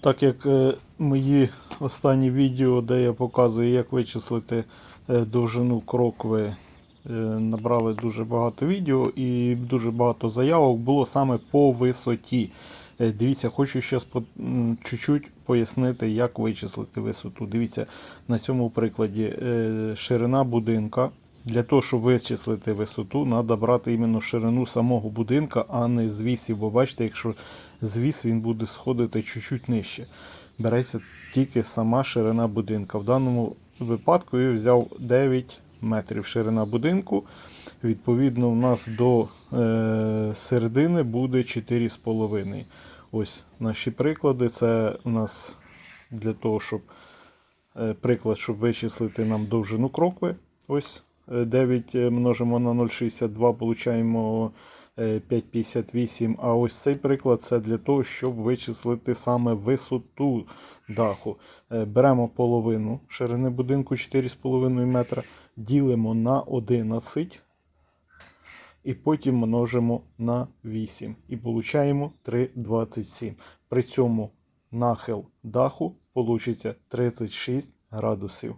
Так як е, мої останні відео, де я показую, як вичислити е, довжину крокви, е, набрали дуже багато відео і дуже багато заявок було саме по висоті. Дивіться, хочу зараз чуть-чуть пояснити, як вичислити висоту. Дивіться, на цьому прикладі ширина будинка. Для того, щоб вичислити висоту, треба брати іменно ширину самого будинка, а не звісів. Бо бачите, якщо звіс, він буде сходити чуть-чуть нижче. Береться тільки сама ширина будинка. В даному випадку я взяв 9 метрів ширина будинку. Відповідно, у нас до е, середини буде 4,5. Ось наші приклади. Це у нас для того, щоб е, приклад, щоб вичислити нам довжину крокви. Ось 9 множимо на 0,62, получаємо е, 5,58. А ось цей приклад це для того, щоб вичислити саме висоту даху. Е, Беремо половину ширини будинку 4,5 метра, ділимо на 11 і потім множимо на 8 і получаємо 3,27. При цьому нахил даху получиться 36 градусів.